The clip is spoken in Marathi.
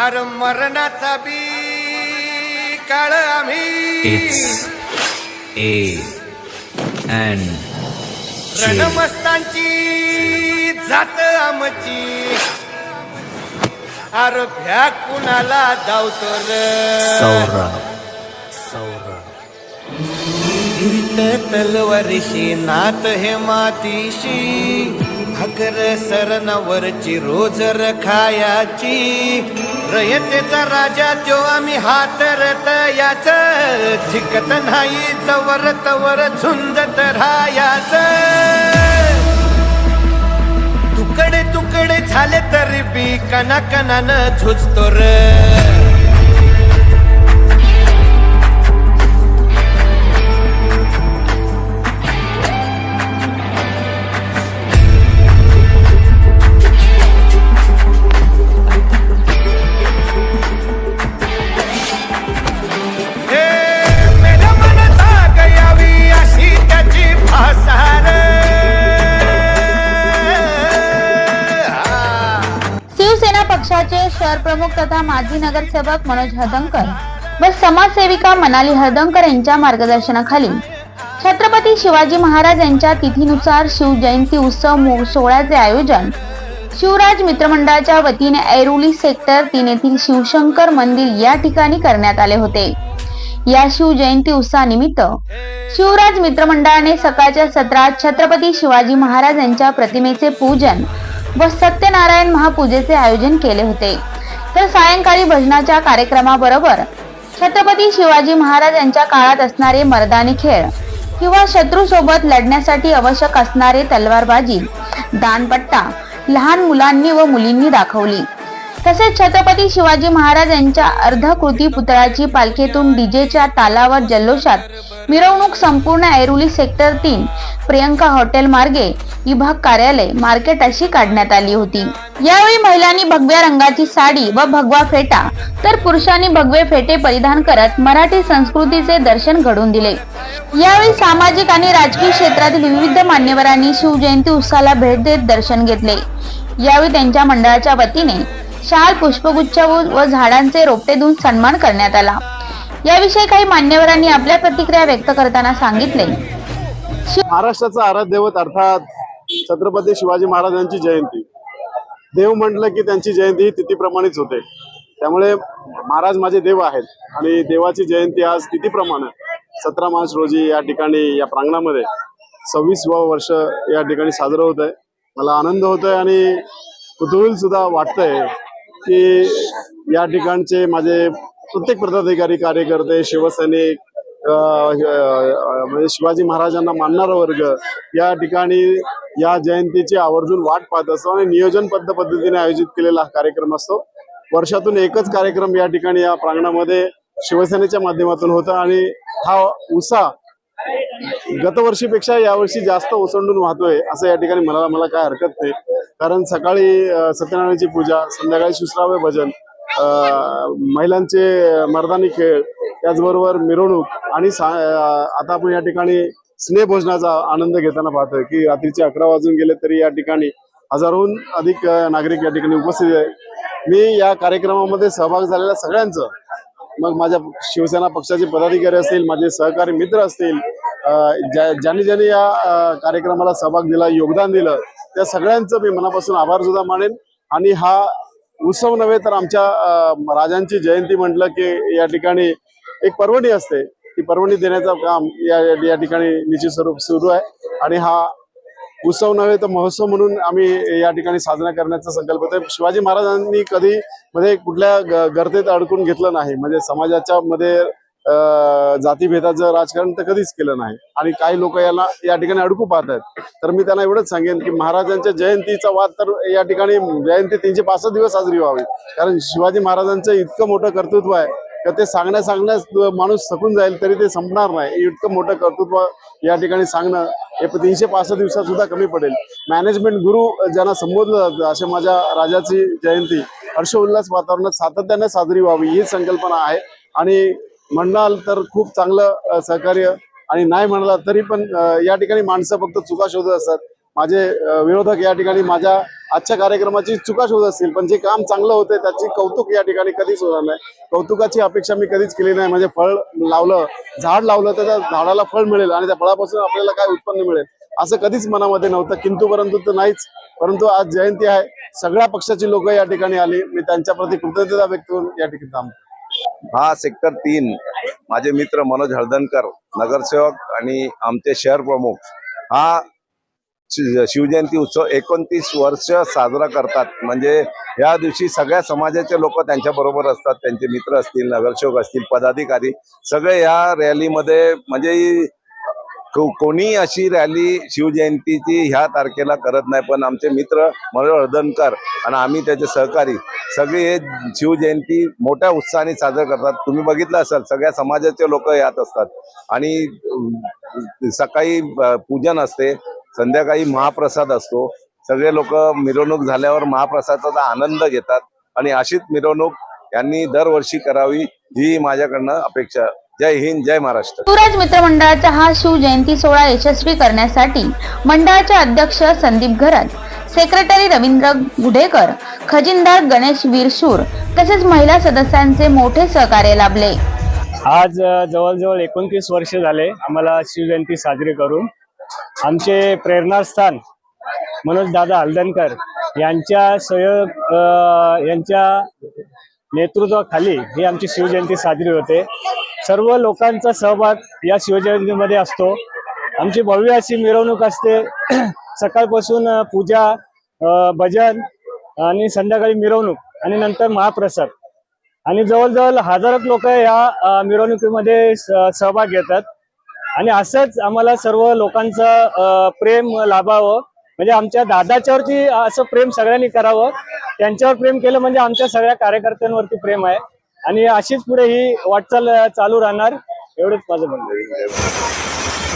अरे मरणाचा बी काळ आम्ही. रणमस्तांची जात आमची. अरे भ्या कुणाला धावतो तलवारीशी नात हे मातीशी. अगर सरनावरची रोज खायाची रयतेचा राजा त्यो आम्ही हातरत याच. झिकत नाही जवर तवर झुंजत राहायाच. तुकडे तुकडे झाले तरी बी कना कनानं झुजतो र. प्रमुख तथा माजी नगरसेवक मनोज हदंकर व समाजसेविका मनाली हदंकर यांच्या मार्गदर्शनाखाली. छत्रपती शिवाजी महाराज यांच्या तिथीनुसार शिवजयंती उत्सव सोहळ्याचे आयोजन शिवराज मित्रमंडळाच्या वतीने ऐरोली सेक्टर तीन येथील शिवशंकर मंदिर या ठिकाणी करण्यात आले होते. या शिवजयंती उत्सवानिमित्त शिवराज मित्रमंडळाने सकाळच्या सत्रात छत्रपती शिवाजी महाराज यांच्या प्रतिमेचे पूजन व सत्यनारायण महापूजेचे आयोजन केले होते. तर सायंकाळी भजनाच्या कार्यक्रमाबरोबर छत्रपती शिवाजी महाराज यांच्या काळात असणारे मर्दानी खेळ किंवा शत्रूसोबत लढण्यासाठी आवश्यक असणारे तलवारबाजी दानपट्टा लहान मुलांनी व मुलींनी दाखवली. तसेच छत्रपती शिवाजी महाराज यांच्या अर्धकृती पुतळ्याची पालखीतून डीजेच्या तालावर जल्लोषात मिरवणूक संपूर्ण ऐरुली सेक्टर तीन प्रियंका हॉटेल मार्गे विभाग कार्यालय मार्केट अशी काढण्यात आली होती. यावेळी महिलांनी भगव्या रंगाची साडी व भगवा फेटा तर पुरुषांनी भगवे फेटे परिधान करत मराठी संस्कृतीचे दर्शन घडून दिले. यावेळी सामाजिक आणि राजकीय क्षेत्रातील विविध मान्यवरांनी शिवजयंती उत्साहाला भेट देत दर्शन घेतले. यावेळी त्यांच्या मंडळाच्या वतीने शाल पुष्पगुच्छ व झाडांचे रोपटे देऊन सन्मान करण्यात आला. याविषयी काही मान्यवरांनी आपल्या प्रतिक्रिया व्यक्त करताना सांगितले. महाराष्ट्राचा आराध्य अर्थात छत्रपती शिवाजी महाराजांची जयंती. देव म्हटलं की त्यांची जयंती ही तिथीप्रमाणेच होते. त्यामुळे महाराज माझे देव आहेत आणि देवाची जयंती आज तिथीप्रमाणे सतरा मार्च रोजी या ठिकाणी या प्रांगणामध्ये सव्वीस वर्ष या ठिकाणी साजरं होत आहे मला आनंद होतोय आणि कुतूहल सुद्धा वाटतंय की या ठिकाणचे माझे प्रत्येक पदाधिकारी कार्यकर्ते शिवसैनिक म्हणजे शिवाजी महाराजांना मानणारा वर्ग या ठिकाणी या जयंतीची आवर्जून वाट पाहत असतो आणि नियोजनबद्ध पद्धतीने आयोजित केलेला हा कार्यक्रम असतो. वर्षातून एकच कार्यक्रम या ठिकाणी या प्रांगणामध्ये शिवसेनेच्या माध्यमातून होता आणि हा उत्साह गतवर्षीपेक्षा यावर्षी जास्त ओसंडून वाहतोय असं या ठिकाणी मला मला काय हरकत नाही. कारण सकाळी सत्यनारायणची पूजा संध्याकाळी सुश्राव्य भजन अ, महिलांचे मर्दानी खेळ त्याचबरोबर मिरवणूक आणि आता आपण या ठिकाणी स्नेहभोजनाचा आनंद घेताना पाहतोय की रात्रीचे अकरा वाजून गेले तरी या ठिकाणी हजारोहून अधिक नागरिक या ठिकाणी उपस्थित आहे मी या कार्यक्रमामध्ये सहभाग झालेल्या सगळ्यांचं मग माझ्या शिवसेना पक्षाचे पदाधिकारी असतील माझे सहकारी मित्र असतील ज्या- ज्यांनी ज्यांनी या कार्यक्रमाला सहभाग दिला योगदान दिलं त्या सगळ्यांचं मी मनापासून आभार सुद्धा मानेन. आणि हा उत्सव नव्हे तर आमच्या राजांची जयंती म्हटलं की या ठिकाणी एक पर्वणी असते. ती पर्वणी देण्याचं काम या या ठिकाणी निश्चित स्वरूप सुरू आहे. आणि हा उत्सव नव्हे तर महोत्सव म्हणून आम्ही या ठिकाणी साजरा करण्याचा संकल्प आहे शिवाजी महाराजांनी कधी मध्ये कुठल्या ग- गर्तेत अडकून घेतलं नाही. म्हणजे समाजाच्या मध्ये जातीभेदाचं राजकारण तर कधीच केलं नाही. आणि काही लोक याला या ठिकाणी अडकू पाहत तर मी त्यांना एवढंच सांगेन की महाराजांच्या जयंतीचा वाद तर या ठिकाणी जयंती तीनशे पासष्ट दिवस साजरी व्हावी. कारण शिवाजी महाराजांचं इतकं मोठं कर्तृत्व आहे का ते सांगण्या सांगण्यास माणूस थकून जाईल तरी ते संपणार नाही. इतकं मोठं कर्तृत्व या ठिकाणी सांगणं हे तीनशे पासष्ट दिवसात सुद्धा कमी पडेल. मॅनेजमेंट गुरु ज्यांना संबोधलं जातं अशा माझ्या राजाची जयंती हर्षोल्लास वातावरणात सातत्याने साजरी व्हावी ही संकल्पना आहे. आणि म्हणाल तर खूप चांगलं सहकार्य. आणि नाही म्हणाला तरी पण या ठिकाणी माणसं फक्त चुका शोधत असतात. माझे विरोधक या ठिकाणी माझ्या आजच्या कार्यक्रमाची चुका शोध असतील पण जे काम चांगलं होतंय त्याची कौतुक या ठिकाणी कधीच होणार नाही. कौतुकाची अपेक्षा मी कधीच केली नाही. म्हणजे फळ लावलं झाड लावलं तर त्या झाडाला फळ मिळेल आणि त्या फळापासून आपल्याला काय उत्पन्न मिळेल असं कधीच मनामध्ये नव्हतं. किंतु परंतु तर नाहीच. परंतु आज जयंती आहे. सगळ्या पक्षाची लोक या ठिकाणी आली. मी त्यांच्या प्रति कृतज्ञता व्यक्त करून या ठिकाणी थांबतो. हा सेक्टर तीन माझे मित्र मनोज हळदणकर नगरसेवक आणि आमचे शहर प्रमुख हा शिवजयंती उत्सव एकोणतीस वर्ष साजरा करतात. म्हणजे या दिवशी सगळ्या समाजाचे लोक त्यांच्या बरोबर असतात. त्यांचे मित्र असतील नगरसेवक असतील पदाधिकारी सगळे या रॅलीमध्ये म्हणजे कोणी अशी रॅली शिवजयंतीची ह्या तारखेला करत नाही पण आमचे मित्र मनोज हळदणकर आणि आम्ही त्याचे सहकारी सगळे हे शिवजयंती मोठ्या उत्साहाने साजरे करतात. तुम्ही बघितलं असाल सगळ्या समाजाचे लोक यात असतात. आणि सकाळी पूजन असते संध्याकाळी महाप्रसाद असतो. सगळे लोक मिरवणूक झाल्यावर महाप्रसादाचा आनंद घेतात. आणि अशीच मिरवणूक यांनी दरवर्षी करावी ही माझ्याकडनं अपेक्षा जय हिंद जय महाराष्ट्र. शिवराज मित्र मंडळाचा हा शिवजयंती सोहळा यशस्वी करण्यासाठी मंडळाचे अध्यक्ष संदीप घरत सेक्रेटरी रवींद्र गुढेकर खजिनदार गणेश वीरशूर तसेच महिला सदस्यांचे मोठे सहकार्य लाभले. आज जवळजवळ एकोणतीस वर्ष झाले आम्हाला शिवजयंती साजरी करून. आमचे प्रेरणास्थान मनोज दादा हलदणकर यांच्या सहयोग यांच्या नेतृत्वाखाली ही आमची शिवजयंती साजरी होते. सर्व लोकांचा सहभाग या शिवजयंतीमध्ये असतो. आमची भव्य अशी मिरवणूक असते. सकाळपासून पूजा भजन आणि संध्याकाळी मिरवणूक आणि नंतर महाप्रसाद. आणि जवळजवळ हजारो लोक या मिरवणुकीमध्ये सहभाग घेतात. आणि असंच आम्हाला सर्व लोकांचं प्रेम लाभावं. म्हणजे आमच्या दादाच्यावरती असं प्रेम सगळ्यांनी करावं. त्यांच्यावर प्रेम केलं म्हणजे आमच्या सगळ्या कार्यकर्त्यांवरती प्रेम आहे. आणि अशीच पुढे ही वाटचाल चालू राहणार एवढंच माझं म्हणणं